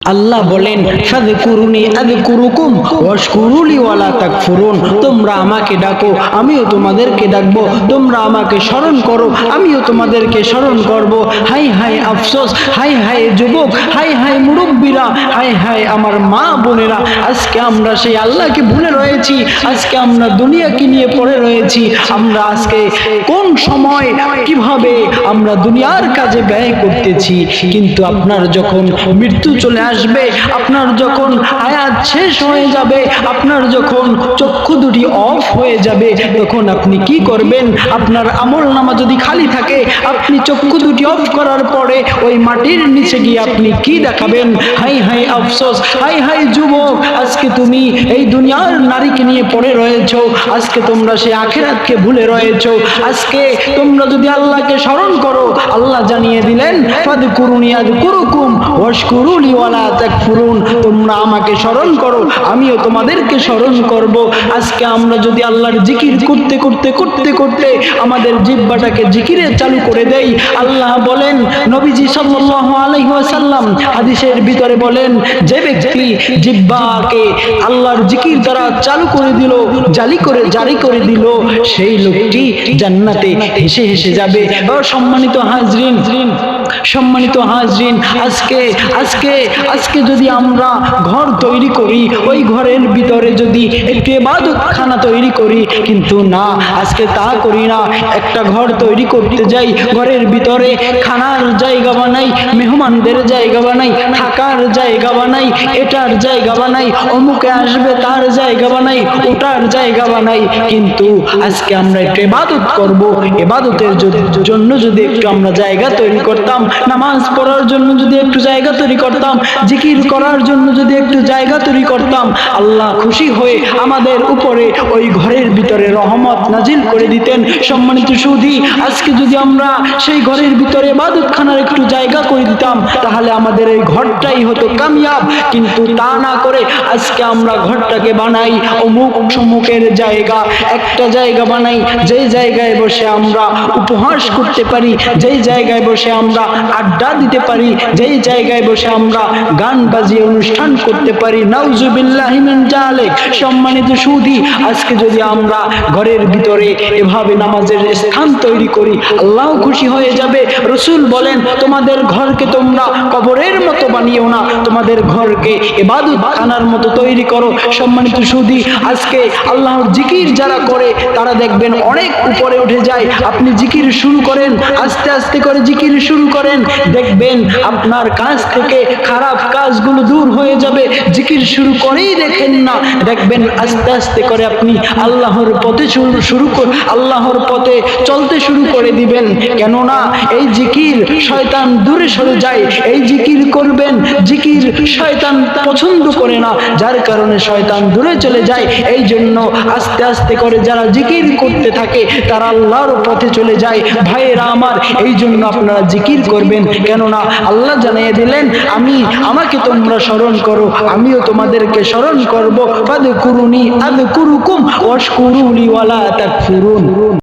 আল্লাহ বলেন ফাযকুরুনি আযকুরুকুম ওয়াশকুরুলি ওয়ালা তাকফুরুন। তোমরা আমাকে ডাকো, আমিও তোমাদেরকে ডাকবো। তোমরা আমাকে স্মরণ করো, আমিও তোমাদেরকে স্মরণ করব। হাই হাই, আফসোস, হাই হাই, যুবক, হাই হাই, মুরব্বীরা, হাই হাই, আমার মা বোনেরা, আজকে আমরা সেই আল্লাহকে ভুলে রয়েছি, আজকে আমরা দুনিয়াকে নিয়ে পড়ে রয়েছি। আমরা আজকে কোন সময়, কীভাবে আমরা দুনিয়ার কাজে ব্যয় করতেছি? কিন্তু আপনার যখন মৃত্যু চলে আসবে, আপনার যখন আয়াত শেষ হয়ে যাবে, আপনার যখন চক্ষু দুটি অফ হয়ে যাবে, তখন আপনি কি করবেন? আপনার আমল নামা যদি খালি থাকে, আপনি চক্ষু দুটি অফ করার পরে ওই মাটির নিচে গিয়ে আপনি কি দেখাবেন? হাই হাই, আফসোস, হাই হাই, যুবক, আজকে তুমি এই দুনিয়ার নারীকে নিয়ে পড়ে রয়েছ, আজকে তোমরা সেই আখেরাতকে ভুলে রয়েছ, আজকে তোমরা যদি আল্লাহকে স্মরণ করো, আল্লাহ জানিয়ে দিলেন ফাদ কুরুনিয়াদ কুরুকুম ওয়াশকুরুলি ওয়ালা তাকফুরুন, তোমরা আমাকে স্মরণ করো, আমিও তোমাদেরকে স্মরণ করব। আজকে আমরা যদি আল্লাহর জিকির করতে করতে করতে করতে আমাদের জিব্বাটাকে জিকিরে চালু করে দেই, আল্লাহ বলেন, নবীজি সাল্লাল্লাহু আলাইহি ওয়াসাল্লাম হাদিসের ভিতরে বলেন, যে ব্যক্তি জিব্বাকে আল্লাহর জিকির দ্বারা চালু করে দিল, জালি করে, জারি করে দিল, সেই লোকটি জান্নাতে হেসে হেসে যাবে। সম্মানিত হাজরিন সম্মানিত হাজরিন, আজকে আজকে আজকে যদি আমরা ঘর তৈরি করি, ওই ঘরের ভিতরে যদি একটু এবাদত খানা তৈরি করি, কিন্তু না, আজকে তা করি না। একটা ঘর তৈরি করতে যাই, ঘরের ভিতরে খানার জায়গা বানাই, মেহমানদের জায়গা বানাই, থাকার জায়গা বানাই, এটার জায়গা বানাই, অমুকে আসবে তার জায়গা বানাই, ওটার জায়গা বানাই। কিন্তু আজকে আমরা একটু এবাদত করব। এবাদতের জন্য যদি একটু আমরা জায়গা তৈরি করতাম, নামাজ পড়ার জন্য যদি একটু জায়গা তৈরি করতাম জিকির করার জন্য যদি একটু জায়গা তৈরি করতাম, আল্লাহ খুশি হয়ে আমাদের উপরে ওই ঘরের ভিতরে রহমত নাজিল করে দিতেন। সম্মানিত সুধী, আজকে যদি আমরা সেই ঘরের ভিতরে বাদতখানার একটু জায়গা করে দিতাম, তাহলে আমাদের এই ঘরটাই হতো কামিয়াব। কিন্তু তা না করে আজকে আমরা ঘরটাকে বানাই, অমুক সমুকের জায়গা, একটা জায়গা বানাই, যেই জায়গায় বসে আমরা উপহাস করতে পারি, যেই জায়গায় বসে আমরা আড্ডা দিতে পারি, যেই জায়গায় বসে আমরা গান বাজিয়ে অনুষ্ঠান করতে পারি। সম্মানিত সুধী, আজকে যদি আমরা ঘরের ভিতরে এভাবে নামাজের স্থান তৈরি করি, আল্লাহ খুশি হয়ে যাবে। রসুল বলেন, তোমাদের ঘরকে তোমরা কবরের মতো বানিও না, তোমাদের ঘরকে এবাদত খানার মতো তৈরি করো। সম্মানিত সুধী, আজকে আল্লাহর জিকির যারা করে, তারা দেখবেন অনেক উপরে উঠে যায়। আপনি জিকির শুরু করেন, আস্তে আস্তে করে জিকির শুরু করেন, দেখবেন আপনার কাজ থেকে খারাপ কাজগুলো দূর হয়ে যাবে, জিকির শুরু করেই দেখেন না। দেখবেন আস্তে আস্তে করে আপনি আল্লাহর পথে শুরু শুরু আল্লাহর পথে চলতে শুরু করে দিবেন। কেননা এই জিকির শয়তান দূরে সরে যায়। এই জিকির করবেন, জিকির শয়তান পছন্দ করে না, যার কারণে শয়তান দূরে চলে যায়। এই জন্য আস্তে আস্তে করে যারা জিকির করতে থাকে, তারা আল্লাহর পথে চলে যায়। ভাইয়েরা আমার, এই জন্য আপনারা জিকির করবেন। কেননা আল্লাহ জানিয়ে দিলেন, আমি, আমাকে তোমরা স্মরণ করো, আমিও তোমাদেরকে স্মরণ করব। আদ কুরুকুম ওয়াশকুরুলি ওয়ালা তাকফুরুন।